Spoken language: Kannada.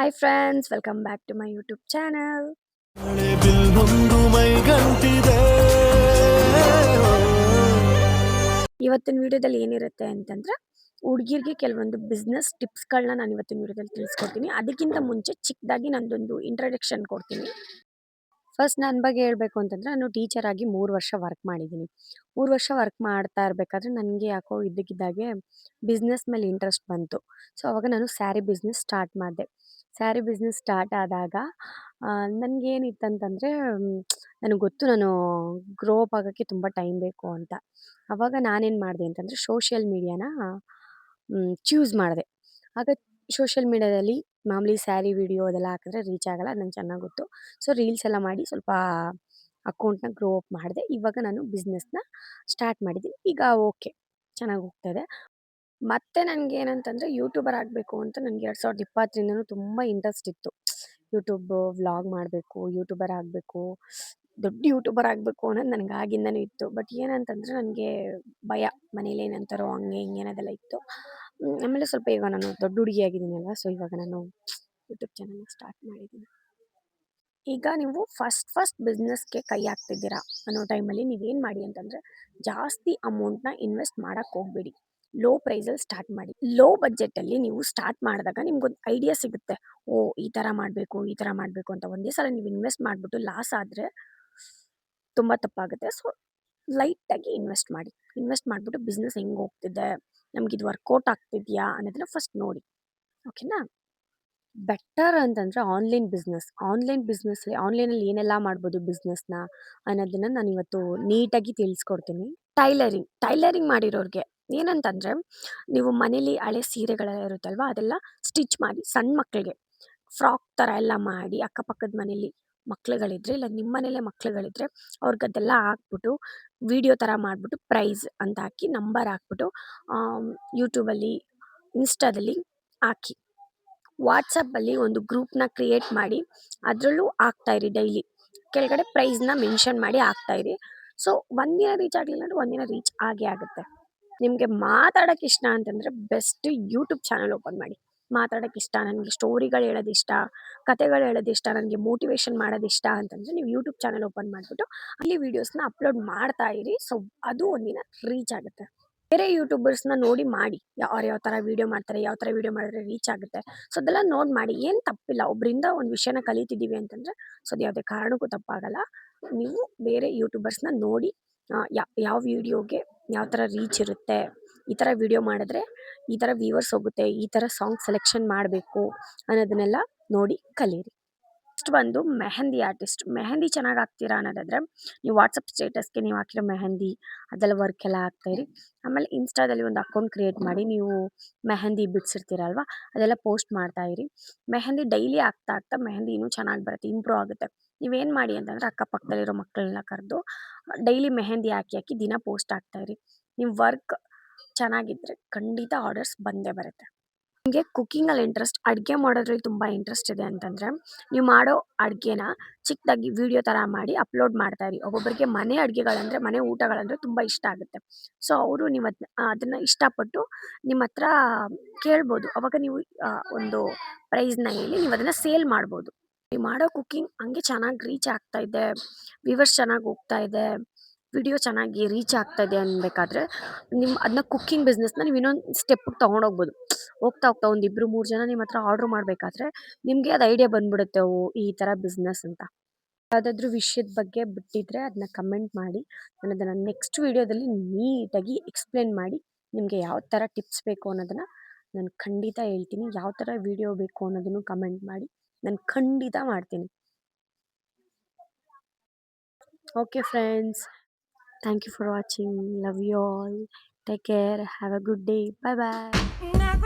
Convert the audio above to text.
Hi friends welcome back to my YouTube channel ಇವತ್ತಿನ ವಿಡಿಯೋದಲ್ಲಿ ಏನಿರುತ್ತೆ ಅಂತಂದ್ರೆ ಹುಡುಗಿರಿಗೆ ಕೆಲವೊಂದು ಬಿಸ್ನೆಸ್ ಟಿಪ್ಸ್ಗಳನ್ನ ನಾನು ಇವತ್ತಿನ ವಿಡಿಯೋದಲ್ಲಿ ತಿಳಿಸ್ಕೊಡ್ತೀನಿ. ಅದಕ್ಕಿಂತ ಮುಂಚೆ ಚಿಕ್ಕದಾಗಿ ನಂದೊಂದು ಇಂಟ್ರಡಕ್ಷನ್ ಕೊಡ್ತೀನಿ. ಫಸ್ಟ್ ನನ್ನ ಬಗ್ಗೆ ಹೇಳಬೇಕು ಅಂತಂದ್ರೆ, ನಾನು ಟೀಚರ್ ಆಗಿ ಮೂರು ವರ್ಷ ವರ್ಕ್ ಮಾಡಿದ್ದೀನಿ. ಮೂರು ವರ್ಷ ವರ್ಕ್ ಮಾಡ್ತಾ ಇರಬೇಕಾದ್ರೆ ನನಗೆ ಯಾಕೋ ಇದ್ದಕ್ಕಿದ್ದಾಗೆ ಬಿಸ್ನೆಸ್ ಮೇಲೆ ಇಂಟ್ರೆಸ್ಟ್ ಬಂತು. ಸೊ, ಅವಾಗ ನಾನು ಸ್ಯಾರಿ ಬಿಸ್ನೆಸ್ ಸ್ಟಾರ್ಟ್ ಮಾಡಿದೆ. ಸ್ಯಾರಿ ಬಿಸ್ನೆಸ್ ಸ್ಟಾರ್ಟ್ ಆದಾಗ ನನಗೇನಿತ್ತಂತಂದರೆ ನನಗೆ ಗೊತ್ತು ನಾನು ಗ್ರೋ ಅಪ್ ಆಗೋಕ್ಕೆ ತುಂಬ ಟೈಮ್ ಬೇಕು ಅಂತ. ಅವಾಗ ನಾನೇನು ಮಾಡಿದೆ ಅಂತಂದರೆ, ಸೋಷಿಯಲ್ ಮೀಡಿಯಾನ ಚೂಸ್ ಮಾಡಿದೆ. ಆಗ ಸೋಷಿಯಲ್ ಮೀಡಿಯಾದಲ್ಲಿ ಮಾಮೂಲಿ ಸ್ಯಾರಿ ವಿಡಿಯೋ ಅದೆಲ್ಲ ಹಾಕಿದ್ರೆ ರೀಚ್ ಆಗಲ್ಲ, ನಂಗೆ ಚೆನ್ನಾಗಿ ಗೊತ್ತು. ಸೊ, ರೀಲ್ಸ್ ಎಲ್ಲ ಮಾಡಿ ಸ್ವಲ್ಪ ಅಕೌಂಟ್ನ ಗ್ರೋ ಅಪ್ ಮಾಡಿದೆ. ಇವಾಗ ನಾನು ಬಿಸ್ನೆಸ್ನ ಸ್ಟಾರ್ಟ್ ಮಾಡಿದ್ದೀನಿ. ಈಗ ಓಕೆ, ಚೆನ್ನಾಗಿ ಹೋಗ್ತಾಯಿದೆ ಮತ್ತೆ ನನಗೆ ಏನಂತಂದರೆ ಯೂಟ್ಯೂಬರ್ ಆಗಬೇಕು ಅಂತ ನನಗೆ ಎರಡು ಸಾವಿರದ ಇಪ್ಪತ್ತರಿಂದನೂ ತುಂಬ ಇಂಟ್ರೆಸ್ಟ್ ಇತ್ತು. ಯೂಟ್ಯೂಬ್ ವ್ಲಾಗ್ ಮಾಡಬೇಕು, ಯೂಟ್ಯೂಬರ್ ಆಗಬೇಕು, ದೊಡ್ಡ ಯೂಟ್ಯೂಬರ್ ಆಗಬೇಕು ಅನ್ನೋದು ನನಗೆ ಆಗಿಂದನೂ ಇತ್ತು. ಬಟ್ ಏನಂತಂದರೆ ನನಗೆ ಭಯ, ಮನೇಲಿ ಏನಂತಾರೋ ಹಂಗೆ ಹಿಂಗೆ ಅನ್ನೋದೆಲ್ಲ ಇತ್ತು. ಆಮೇಲೆ ಸ್ವಲ್ಪ ಈಗ ನಾನು ದೊಡ್ಡ ಹುಡುಗಿ ಆಗಿದ್ದೀನಲ್ಲ ಸೊ ಇವಾಗ ನಾನು ಯೂಟ್ಯೂಬ್ ಚಾನಲ್ ಸ್ಟಾರ್ಟ್ ಮಾಡಿದ್ದೀನಿ. ಈಗ ನೀವು ಫಸ್ಟ್ ಫಸ್ಟ್ ಬಿಸ್ನೆಸ್ಗೆ ಕೈ ಹಾಕ್ತಿದ್ದೀರಾ ಅನ್ನೋ ಟೈಮಲ್ಲಿ ನೀವೇನು ಮಾಡಿ ಅಂತಂದರೆ, ಜಾಸ್ತಿ ಅಮೌಂಟ್ನ ಇನ್ವೆಸ್ಟ್ ಮಾಡೋಕ್ಕೆ ಹೋಗಬೇಡಿ. ಲೋ ಪ್ರೈಸಲ್ಲಿ ಸ್ಟಾರ್ಟ್ ಮಾಡಿ. ಲೋ ಬಜೆಟಲ್ಲಿ ನೀವು ಸ್ಟಾರ್ಟ್ ಮಾಡಿದಾಗ ನಿಮ್ಗೊಂದು ಐಡಿಯಾ ಸಿಗುತ್ತೆ. ಓ, ಈ ಥರ ಮಾಡಬೇಕು, ಈ ಥರ ಮಾಡಬೇಕು ಅಂತ ಒಂದೇ ಸಲ ನೀವು ಇನ್ವೆಸ್ಟ್ ಮಾಡಿಬಿಟ್ಟು ಲಾಸ್ ಆದರೆ ತುಂಬ ತಪ್ಪಾಗುತ್ತೆ. ಸೊ ಲೈಟಾಗಿ ಇನ್ವೆಸ್ಟ್ ಮಾಡಿ. ಇನ್ವೆಸ್ಟ್ ಮಾಡಿಬಿಟ್ಟು ಬಿಸ್ನೆಸ್ ಹೆಂಗೆ ಹೋಗ್ತಿದೆ? ನಮ್ಗೆ ಇದು ವರ್ಕೌಟ್ ಆಗ್ತಿದೆಯಾ ಅನ್ನೋದನ್ನ ಫಸ್ಟ್ ನೋಡಿ. ಓಕೆನಾ ಬೆಟರ್ ಅಂತಂದರೆ ಆನ್ಲೈನ್ ಬಿಸ್ನೆಸ್ ಆನ್ಲೈನ್ ಬಿಸ್ನೆಸ್ಲಿ ಆನ್ಲೈನಲ್ಲಿ ಏನೆಲ್ಲ ಮಾಡ್ಬೋದು ಬಿಸ್ನೆಸ್ನ ಅನ್ನೋದನ್ನ ನಾನು ಇವತ್ತು ನೀಟಾಗಿ ತಿಳಿಸ್ಕೊಡ್ತೀನಿ. ಟೈಲರಿಂಗ್ ಟೈಲರಿಂಗ್ ಮಾಡಿರೋರಿಗೆ ಏನಂತಂದರೆ, ನೀವು ಮನೇಲಿ ಹಳೆ ಸೀರೆಗಳೆಲ್ಲ ಇರುತ್ತಲ್ವ, ಅದೆಲ್ಲ ಸ್ಟಿಚ್ ಮಾಡಿ ಸಣ್ಣ ಮಕ್ಕಳಿಗೆ ಫ್ರಾಕ್ ಥರ ಎಲ್ಲ ಮಾಡಿ, ಅಕ್ಕಪಕ್ಕದ ಮನೇಲಿ ಮಕ್ಳುಗಳಿದ್ರೆ, ಇಲ್ಲ ನಿಮ್ಮ ಮನೇಲೆ ಮಕ್ಳುಗಳಿದ್ರೆ ಅವ್ರಿಗೆ ಅದೆಲ್ಲ ಹಾಕ್ಬಿಟ್ಟು ವಿಡಿಯೋ ಥರ ಮಾಡಿಬಿಟ್ಟು ಪ್ರೈಸ್ ಅಂತ ಹಾಕಿ ನಂಬರ್ ಹಾಕ್ಬಿಟ್ಟು ಯೂಟ್ಯೂಬಲ್ಲಿ, ಇನ್ಸ್ಟಾದಲ್ಲಿ ಹಾಕಿ. ವಾಟ್ಸಪ್ಪಲ್ಲಿ ಒಂದು ಗ್ರೂಪ್ನ ಕ್ರಿಯೇಟ್ ಮಾಡಿ ಅದರಲ್ಲೂ ಹಾಕ್ತಾಯಿರಿ ಡೈಲಿ. ಕೆಳಗಡೆ ಪ್ರೈಸ್ನ ಮೆನ್ಷನ್ ಮಾಡಿ ಹಾಕ್ತಾಯಿರಿ ಸೊ ಒಂದಿನ ರೀಚ್ ಆಗಲಿಲ್ಲ ಅಂದರೆ ಒಂದಿನ ರೀಚ್ ಆಗೇ ಆಗುತ್ತೆ. ನಿಮಗೆ ಮಾತಾಡೋಕ್ಕೆ ಇಷ್ಟ ಅಂತಂದರೆ ಬೆಸ್ಟ್ ಯೂಟ್ಯೂಬ್ ಚಾನಲ್ ಓಪನ್ ಮಾಡಿ. ಮಾತಾಡೋಕ್ಕೆ ಇಷ್ಟ, ನನಗೆ ಸ್ಟೋರಿಗಳು ಹೇಳೋದು ಇಷ್ಟ, ಕತೆಗಳು ಹೇಳೋದು ಇಷ್ಟ, ನನಗೆ ಮೋಟಿವೇಶನ್ ಮಾಡೋದು ಇಷ್ಟ ಅಂತಂದರೆ ನೀವು ಯೂಟ್ಯೂಬ್ ಚಾನಲ್ ಓಪನ್ ಮಾಡಿಬಿಟ್ಟು ಅಲ್ಲಿ ವೀಡಿಯೋಸ್ನ ಅಪ್ಲೋಡ್ ಮಾಡ್ತಾ ಇರಿ. ಸೊ ಅದು ಒಂದಿನ ರೀಚ್ ಆಗುತ್ತೆ. ಬೇರೆ ಯೂಟ್ಯೂಬರ್ಸ್ನ ನೋಡಿ ಮಾಡಿ. ಅವ್ರು ಯಾವ ಥರ ವೀಡಿಯೋ ಮಾಡ್ತಾರೆ, ಯಾವ ಥರ ವೀಡಿಯೋ ಮಾಡಿದ್ರೆ ರೀಚ್ ಆಗುತ್ತೆ. ಸೊ ಅದೆಲ್ಲ ನೋಡಿ ಮಾಡಿ. ಏನು ತಪ್ಪಿಲ್ಲ. ಒಬ್ಬರಿಂದ ಒಂದು ವಿಷಯನ ಕಲಿತಿದ್ದೀವಿ ಅಂತಂದರೆ, ಸೊ, ಅದು ಯಾವುದೇ ಕಾರಣಕ್ಕೂ ತಪ್ಪಾಗಲ್ಲ. ನೀವು ಬೇರೆ ಯೂಟ್ಯೂಬರ್ಸ್ನ ನೋಡಿ ಯಾವ ವಿಡಿಯೋಗೆ ಯಾವ ಥರ ರೀಚ್ ಇರುತ್ತೆ ಈ ಥರ ವಿಡಿಯೋ ಮಾಡಿದ್ರೆ ಈ ಥರ ವ್ಯೂವರ್ಸ್ ಹೋಗುತ್ತೆ, ಈ ಥರ ಸಾಂಗ್ ಸೆಲೆಕ್ಷನ್ ಮಾಡಬೇಕು ಅನ್ನೋದನ್ನೆಲ್ಲ ನೋಡಿ ಕಲಿಯಿರಿ. ನೆಕ್ಸ್ಟ್ ಬಂದು ಮೆಹಂದಿ ಆರ್ಟಿಸ್ಟ್ ಮೆಹಂದಿ ಚೆನ್ನಾಗಿ ಹಾಕ್ತೀರಾ ಅನ್ನೋದಾದರೆ ನೀವು ವಾಟ್ಸಪ್ ಸ್ಟೇಟಸ್ಗೆ ನೀವು ಹಾಕಿರೋ ಮೆಹಂದಿ ಅದೆಲ್ಲ ವರ್ಕ್ ಎಲ್ಲ ಹಾಕ್ತಾಯಿರಿ ಆಮೇಲೆ ಇನ್ಸ್ಟಾದಲ್ಲಿ ಒಂದು ಅಕೌಂಟ್ ಕ್ರಿಯೇಟ್ ಮಾಡಿ ನೀವು ಮೆಹಂದಿ ಬಿಡಿಸಿರ್ತೀರಲ್ವ, ಅದೆಲ್ಲ ಪೋಸ್ಟ್ ಮಾಡ್ತಾ ಇರಿ. ಮೆಹಂದಿ ಡೈಲಿ ಆಗ್ತಾ ಆಗ್ತಾ ಮೆಹಂದಿ ಇನ್ನೂ ಚೆನ್ನಾಗಿ ಬರುತ್ತೆ ಇಂಪ್ರೂವ್ ಆಗುತ್ತೆ. ನೀವೇನು ಮಾಡಿ ಅಂತಂದರೆ ಅಕ್ಕಪಕ್ಕದಲ್ಲಿರೋ ಮಕ್ಕಳನ್ನ ಕರೆದು ಡೈಲಿ ಮೆಹಂದಿ ಹಾಕಿ ಹಾಕಿ ದಿನ ಪೋಸ್ಟ್ ಆಗ್ತಾಯಿರಿ ನಿಮ್ಮ ವರ್ಕ್ ಚೆನ್ನಾಗಿದ್ದರೆ ಖಂಡಿತ ಆರ್ಡರ್ಸ್ ಬಂದೇ ಬರುತ್ತೆ. ನಿಮಗೆ ಕುಕ್ಕಿಂಗಲ್ಲಿ ಇಂಟ್ರೆಸ್ಟ್, ಅಡುಗೆ ಮಾಡೋದ್ರಲ್ಲಿ ತುಂಬ ಇಂಟ್ರೆಸ್ಟ್ ಇದೆ ಅಂತಂದರೆ ನೀವು ಮಾಡೋ ಅಡುಗೆನ ಚಿಕ್ಕದಾಗಿ ವಿಡಿಯೋ ಥರ ಮಾಡಿ ಅಪ್ಲೋಡ್ ಮಾಡ್ತಾ ಇರಿ. ಒಬ್ಬೊಬ್ಬರಿಗೆ ಮನೆ ಅಡುಗೆಗಳಂದರೆ, ಮನೆ ಊಟಗಳಂದರೆ ತುಂಬ ಇಷ್ಟ ಆಗುತ್ತೆ. ಸೊ, ಅವರು ನೀವು ಅದನ್ನ ಅದನ್ನು ಇಷ್ಟಪಟ್ಟು ನಿಮ್ಮ ಹತ್ರ ಕೇಳ್ಬೋದು. ಅವಾಗ ನೀವು ಒಂದು ಪ್ರೈಸ್ನ ಹೇಳಿ ನೀವು ಅದನ್ನು ಸೇಲ್ ಮಾಡ್ಬೋದು. ನೀವು ಮಾಡೋ ಕುಕ್ಕಿಂಗ್ ಹಂಗೆ ಚೆನ್ನಾಗಿ ರೀಚ್ ಆಗ್ತಾ ಇದೆ. ವ್ಯೂವರ್ಸ್ ಚೆನ್ನಾಗಿ ಹೋಗ್ತಾ ಇದೆ. ವಿಡಿಯೋ ಚೆನ್ನಾಗಿ ರೀಚ್ ಆಗ್ತಾ ಇದೆ ಅನ್ಬೇಕಾದ್ರೆ ನಿಮ್ಮ ಅದನ್ನ ಕುಕ್ಕಿಂಗ್ ಬಿಸ್ನೆಸ್ನ ನೀವು ಇನ್ನೊಂದು ಸ್ಟೆಪ್ಪಿಗೆ ತೊಗೊಂಡೋಗ್ಬೋದು. ಹೋಗ್ತಾ ಹೋಗ್ತಾ ಒಂದು ಇಬ್ಬರು ಮೂರು ಜನ ನಿಮ್ಮ ಹತ್ರ ಆರ್ಡ್ರ್ ಮಾಡಬೇಕಾದ್ರೆ ನಿಮಗೆ ಅದು ಐಡಿಯಾ ಬಂದ್ಬಿಡುತ್ತೆ, ಓ, ಈ ಥರ ಬಿಸ್ನೆಸ್ ಅಂತ. ಯಾವುದಾದ್ರೂ ವಿಷಯದ ಬಗ್ಗೆ ಬಿಟ್ಟಿದ್ರೆ ಅದನ್ನ ಕಮೆಂಟ್ ಮಾಡಿ ನಾನು ಅದನ್ನು ನೆಕ್ಸ್ಟ್ ವೀಡಿಯೋದಲ್ಲಿ ನೀಟಾಗಿ ಎಕ್ಸ್ಪ್ಲೇನ್ ಮಾಡಿ ನಿಮಗೆ ಯಾವ ಥರ ಟಿಪ್ಸ್ ಬೇಕು ಅನ್ನೋದನ್ನು ನಾನು ಖಂಡಿತ ಹೇಳ್ತೀನಿ. ಯಾವ ಥರ ವಿಡಿಯೋ ಬೇಕು ಅನ್ನೋದನ್ನು ಕಮೆಂಟ್ ಮಾಡಿ, ನಾನು ಖಂಡಿತ ಮಾಡ್ತೀನಿ. Okay friends. Thank you for watching. Love you all. Take care. Have a good day. Bye bye.